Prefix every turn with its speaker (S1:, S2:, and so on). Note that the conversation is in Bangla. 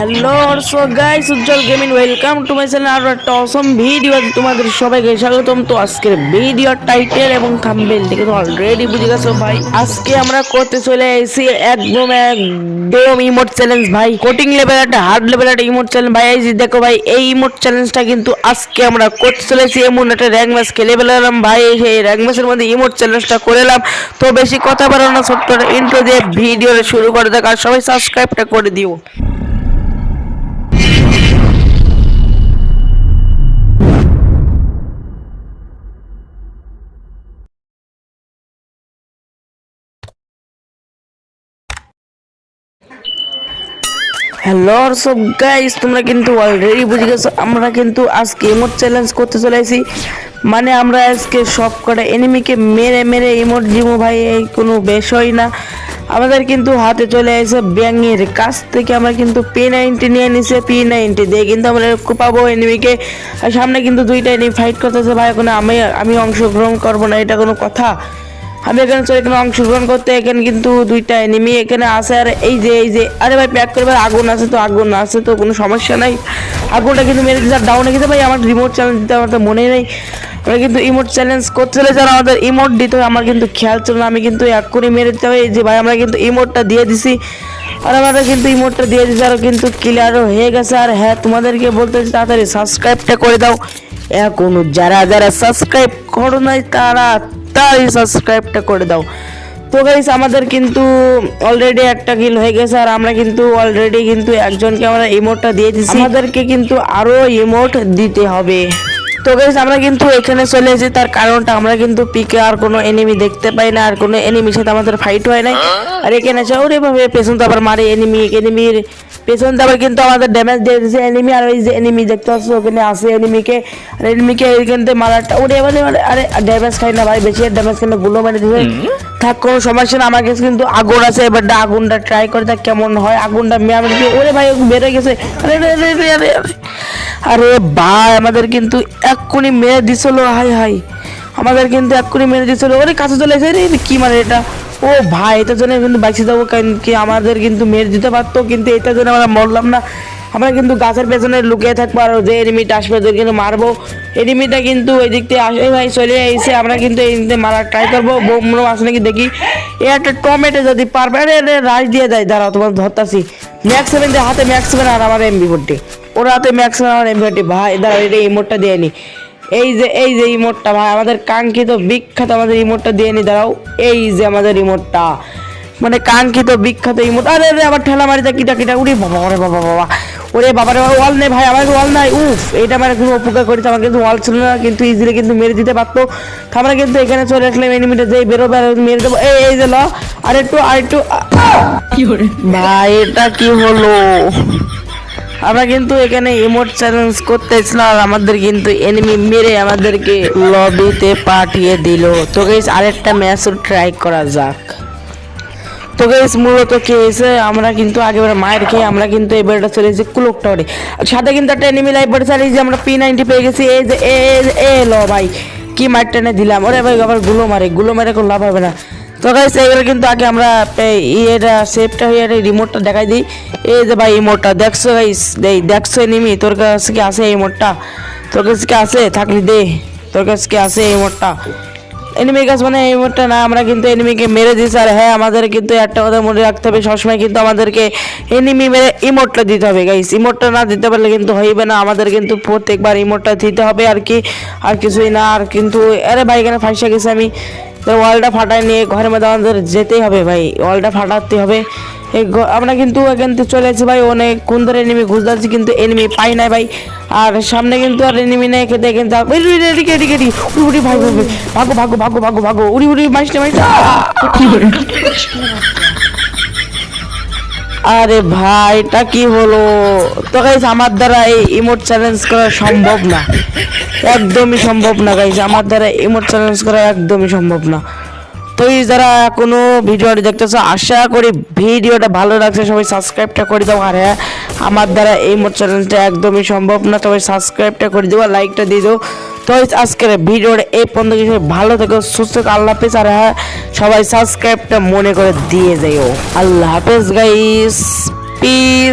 S1: Hello so guys Ujjwal gaming welcome to my channel আর একটা অসম ভিডিও তোমাদের সবাইকে স্বাগতম। তো আজকের ভিডিও টাইটেল এবং থাম্বনেল দেখে তো অলরেডি বুঝে গেছো ভাই। আজকে আমরা করতে চলে এসেছি একদম একদম ইমোট চ্যালেঞ্জ ভাই। কোটিং লেভেল একটা হার্ড লেভেল একটা ইমোট চ্যালেঞ্জ ভাই, এই দেখো ভাই, এই ইমোট চ্যালেঞ্জটা কিন্তু আজকে আমরা করতে চলেছি এমন একটা র্যাঙ্ক ম্যাচ খেলে ফেলাম ভাই। সেই র্যাঙ্ক ম্যাচের মধ্যে ইমোট চ্যালেঞ্জটা করে এলাম। তো বেশি কথা বলো না, ছোট্ট ইন্ট্রো দিয়ে ভিডিও শুরু করে দেখ, আর সবাই সাবস্ক্রাইবটা করে দিও। হ্যালো সব গাইস তোমরা কিন্তু অলরেডি বুঝে গেছো, আমরা কিন্তু আজকে ইমোট চ্যালেঞ্জ করতে চলে আসি মানে আমরা আজকে সব কটা এনিমিকে মেরে মেরে ইমোট জিমো ভাই, এই কোনো বিষয় না। আমাদের কিন্তু হাতে চলে এসে ব্যাঙের কাছ থেকে আমরা কিন্তু পি নাইনটি নিয়ে নিছে পি নাইনটি দিয়ে কিন্তু আমরা পাবো এনিমিকে সামনে কিন্তু দুইটা এনিমি ফাইট করতেছে ভাই, এখন আমি আমি অংশগ্রহণ করব না, এটা কোনো কথা। আমি এখানে চলে এখানে অংশগ্রহণ করতে, এখানে কিন্তু দুইটা এনিমি এখানে আছে। আর এই যে এই যে, আরে ভাই প্যাক করে আগুন আছে তো, আগুন আছে তো, কোনো সমস্যা নাই। আগুনটা কিন্তু মেরে দিতে ডাউনে গেছে ভাই, আমার রিমোট চ্যালেঞ্জ দিতে আমার তো মনে নেই। আমরা কিন্তু ইমোট চ্যালেঞ্জ করতে চলে যারা আমাদের ইমোট দিতে হবে আমার কিন্তু খেয়াল ছিল না, আমি কিন্তু এক করে মেরে দিতে হবে যে ভাই, আমরা কিন্তু ইমোটটা দিয়ে দিছি। আর আমাদের কিন্তু ইমোটটা দিয়ে দিছি, আর কিন্তু ক্লিয়ারও হয়ে গেছে। আর হ্যাঁ তোমাদেরকে বলতে তাড়াতাড়ি সাবস্ক্রাইবটা করে দাও। এখন যারা যারা সাবস্ক্রাইব করো নাই, তারা তাড়াতাড়ি সাবস্ক্রাইবটা করে দাও। তো গাইস আমাদের কিন্তু অলরেডি একটা কিল হয়ে গেছে আর আমরা কিন্তু অলরেডি কিন্তু একজনকে আমরা ইমোটটা দিয়ে দিছি। আমাদেরকে কিন্তু আরও ইমোট দিতে হবে। তো গাইস আমরা কিন্তু এখানে চলে এসেছি। তার কারণটা আমরা কিন্তু পিকে আর কোনো এনিমি দেখতে পাই না আর কোনো এনিমির সাথে আমাদের ফাইট হয় নাই। আর এখানে এসে ওরে ভাবে পেছন তো আবার মারে এনিমি এনিমির পেছন আবার কিন্তু আমাদের ড্যামেজ দিয়েছে এনিমি আর ওই যে এনিমি দেখতে পাচ্ছ ওখানে আসে এনিমিকে আর এনিমিকে এইখান থেকে মারাটা ওরে এবার আরে ড্যামেজ খাই না ভাই বেশি ড্যামেজ কিন্তু গুলো মেরে দিবে থাক কোনো সমস্যা না আমার কাছে কিন্তু আগুন আছে এবার আগুনটা ট্রাই করে দেখ কেমন হয় আগুনটা মেয়ে ওরে ভাই বেড়ে গেছে। আরে আরে আরে আরে আরে আরে। আরে ভাই আমাদের কিন্তু এক্ষুনি মেরে দিছিল হাই হাই। আমাদের কিন্তু এক্ষুনি মেরে দিছিল। ওরে কাছে চলে এসে রে কি মানে এটা? ও ভাই, এটার জন্য কিন্তু বাইসে যাব কি আমাদের কিন্তু মেরে দিতে পারতো কিন্তু এটার জন্য আমরা মরলাম না। আমরা কিন্তু গাছের পেছনে লুকিয়ে থাকব আর যে এনিমিটা আসবে ওদের কিন্তু মারবো। এনিমিটা কিন্তু ওই দিক থেকে আসে, ভাই, চলে এসে আমরা কিন্তু এই দিক মারার ট্রাই করব। বোমরো আসে নাকি দেখি। এ একটা টমেটো যদি পারবে, আরে রাইস দিয়ে দেয়। দাঁড়াও তোমার ধরতাছি। ম্যাক্স সেভেন হাতে ম্যাক্স সেভেন আর আমার এমবি ফোরটি ওর হাতে ম্যাক্স সেভেন আমার এমবি ফোরটি ভাই, দাঁড়াও, এটা ইমোটটা দিয়ে এই যে এই যে ইমোটটা ভাই আমাদের কাঙ্ক্ষিত বিখ্যাত আমাদের ইমোটটা দিয়ে নি দাঁড়াও। এই যে আমাদের ইমোটটা মানে কাঙ্ক্ষিত বিখ্যাত ইমোট আরে আরে আমার ঠেলা মারিতে কিটা কিটা উড়ি বাবা ওরে বাবা বাবা। ওরে বাবা রে ওয়াল নেই ভাই আমার ওয়াল নাই। উফ এটা আমার কিন্তু উপকার করেছে আমার কিন্তু ওয়াল ছিল না কিন্তু ইজিলি কিন্তু মেরে দিতে পারতো। আমরা কিন্তু এখানে চলে আসলাম এনিমিটা যেই বেরোবে আর মেরে দেবো। এই এই যে ল আর একটু আর একটু কি ভাই এটা কি হলো? আমরা কিন্তু এখানে ইমোট চ্যালেঞ্জ করতেছিলাম আর আমাদের কিন্তু এনিমি মেরে আমাদেরকে লবিতে পাঠিয়ে দিল। তো গাইস আরেকটা ম্যাচ ট্রাই করা যাক। তো গাইস মূলত কি হয়েছে, আমরা কিন্তু আগেবার মায়ের খেয়ে আমরা কিন্তু এবারটা চলে এসেছি কুলক টাওয়ারে সাথে কিন্তু একটা এনিমি লাইভ বাড়ি চালিয়ে যে আমরা পি নাইনটি পেয়ে গেছি, এই যে এ লো ভাই, কি মার টেনে দিলাম? ওরে ভাই, আবারগুলো মারে গুলো মারে কোনো লাভ হবে না। তো গাইস এগুলো কিন্তু আগে আমরা ইয়েটা সেফটা হয়ে রিমোটটা দেখাই দিই। এই যে ভাই ইমোটটা দেখছ গাইস দেই দেখছ নিমি, তোর কাছে কি এই ইমোটটা তোর কাছে কি আছে? থাকলি দে। তোর কাছে কি আছে এই ইমোটটা এনিমি গাছ মানে এই মুহূর্তে না, আমরা কিন্তু এনিমিকে মেরে দিচ্ছি আর হ্যাঁ আমাদের কিন্তু একটা কথা মনে রাখতে হবে, সবসময় কিন্তু আমাদেরকে এনিমি মেরে ইমোটটা দিতে হবে গাইস ইমোটটা না দিতে পারলে কিন্তু হইবে না, আমাদের কিন্তু প্রত্যেকবার ইমোটটা দিতে হবে আর কি। আর কিছুই না, আর কিন্তু, আরে ভাই, এখানে ফাঁসে গেছি আমি। তো ওয়ালটা ফাটায় নিয়ে ঘরের মধ্যে আমাদের যেতেই হবে ভাই, ওয়ালটা ফাটাতে হবে। আমরা কিন্তু এখান থেকে চলে এসেছি ভাই, অনেক কোন ধরে এনিমি ঘুরতে আছি কিন্তু এনিমি পাই নাই ভাই। আর সামনে কিন্তু আর এনিমি নেই খেতে কিন্তু এদিকে এদিকে উড়ি উড়ি, ভাই। ভাগো ভাগো ভাগো ভাগো ভাগো। উড়ি উড়ি মাইসটা মাইসটা আরে ভাই, এটা কি হলো? তো গাইস আমার দ্বারা এই ইমোট চ্যালেঞ্জ করা সম্ভব না। একদমই সম্ভব না গাইস আমার দ্বারা ইমোট চ্যালেঞ্জ করা একদমই সম্ভব না। তো এই যারা কোনো ভিডিওটি দেখতেছো, আশা করি ভিডিওটা ভালো লাগছে। সবাই সাবস্ক্রাইবটা করে দাও। আর হ্যাঁ আমার দ্বারা এই মোট চ্যালেঞ্জটা একদমই সম্ভব না। তবে সাবস্ক্রাইবটা করে আর লাইকটা দিয়ে দিও। তো আজকের ভিডিওটা এই পর্যন্ত। কিছু ভালো থেকো, সুস্থ থেকো। আল্লাহ হাফেজ। আর হ্যাঁ সবাই সাবস্ক্রাইবটা মনে করে দিয়ে যাইও। আল্লাহ হাফেজ গাইস পিস